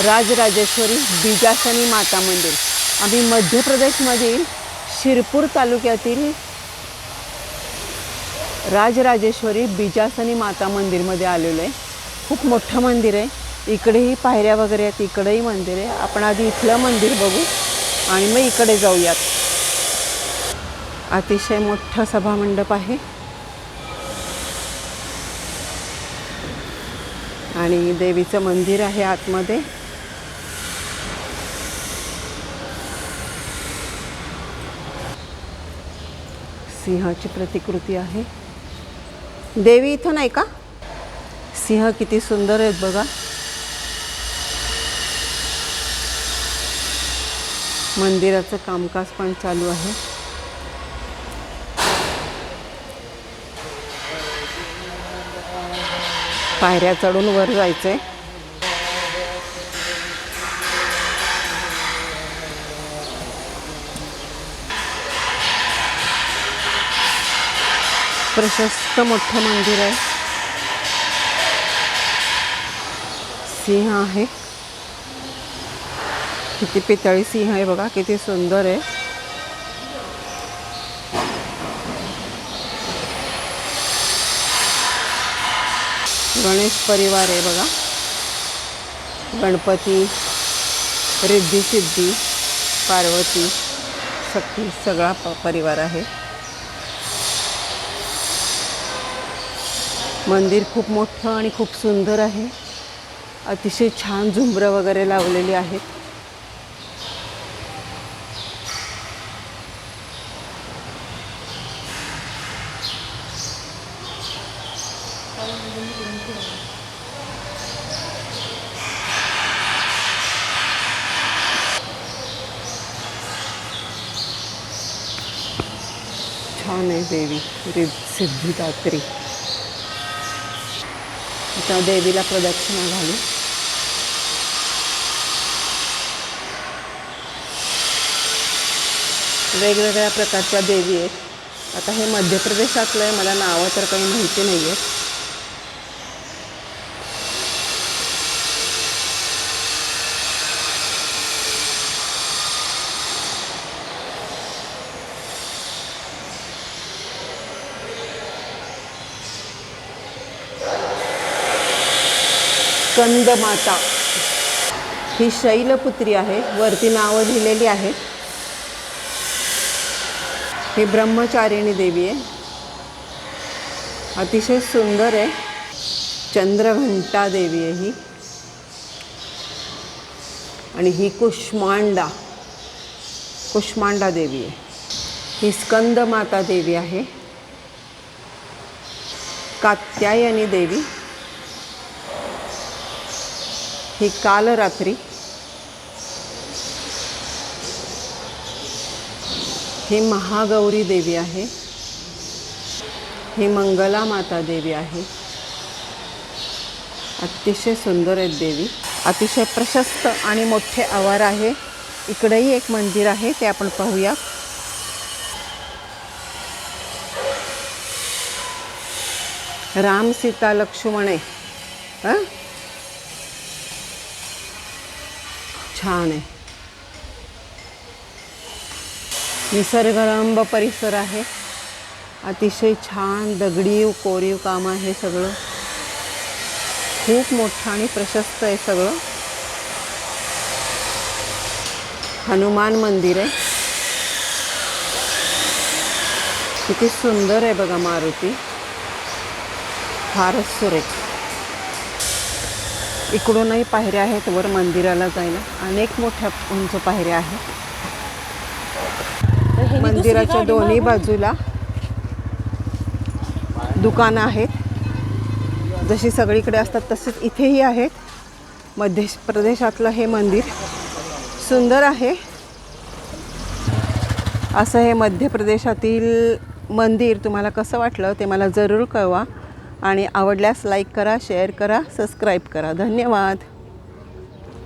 राजराजेश्वरी बीजासनी माता मंदिर. आम्ही मध्य प्रदेशमधील शिरपूर तालुक्यातील राजराजेश्वरी बीजासनी माता मंदिरमध्ये आलेलो आहे. खूप मोठं मंदिर आहे. इकडेही पायऱ्या वगैरे आहेत इकडेही मंदिर आहे. आपण आधी इथलं मंदिर बघू आणि मग इकडे जाऊयात. अतिशय मोठं सभामंडप आहे. आणि देवीचं मंदिर आहे आतमध्ये. सिंहाची प्रतिकृती आहे. देवी इथं नाही का? सिंह किती सुंदर आहेत बघा. मंदिराचं कामकाज पण चालू आहे. पायऱ्या चढून वर जायचं आहे प्रशस्त मोठं मंदिर आहे. सिंह आहे. किती पितळी सिंह आहे बघा किती सुंदर आहे. गणेश परिवार आहे बघा. गणपती रिद्धी सिद्धी पार्वती शक्ती सगळा प परिवार आहे. मंदिर खूप मोठं आणि खूप सुंदर आहे. अतिशय छान झुंबरं वगैरे लावलेली आहेत. छान आहे देवी. रि सिद्धिदात्री. आता देवीला प्रदक्षिणा घालू. वेगवेगळ्या प्रकारच्या देवी आहेत. आता हे मध्य प्रदेशातलं आहे मला नावं तर काही माहिती नाही आहेत स्कंदमाता ही शैलपुत्री आहे वरती नावं लिहिलेली आहेत. ही ब्रह्मचारिणी देवी आहे. अतिशय सुंदर आहे. चंद्रघंटा देवी आहे ही. आणि ही कुष्मांडा कुष्मांडा देवी आहे. ही स्कंदमाता देवी आहे. कात्यायनी देवी. ही कालरात्री ही महागौरी देवी आहे. ही मंगला माता देवी आहे. अतिशय सुंदर आहेत देवी. अतिशय प्रशस्त आणि मोठे आवार आहे. इकडेही एक मंदिर आहे ते आपण पाहूया. राम सीता लक्ष्मणे हां? छान आहे. निसर्गरंब परिसर आहे. अतिशय छान दगडीव कोरीव काम आहे सगळं. खूप मोठं आणि प्रशस्त आहे सगळं. हनुमान मंदिर आहे. किती सुंदर आहे बघा मारुती. फारच सुरेख. इकडूनही पायऱ्या आहेत वर मंदिराला जायला. अनेक मोठ्या उंच पायऱ्या आहेत. मंदिराच्या दोन्ही बाजूला दुकानं आहेत. जशी सगळीकडे असतात तसेच इथेही आहेत. मध्य प्रदेशातलं हे मंदिर सुंदर आहे. असं हे मध्य प्रदेशातील मंदिर तुम्हाला कसं वाटलं ते मला जरूर कळवा. आणि आवडल्यास लाईक करा शेअर करा सबस्क्राईब करा. धन्यवाद.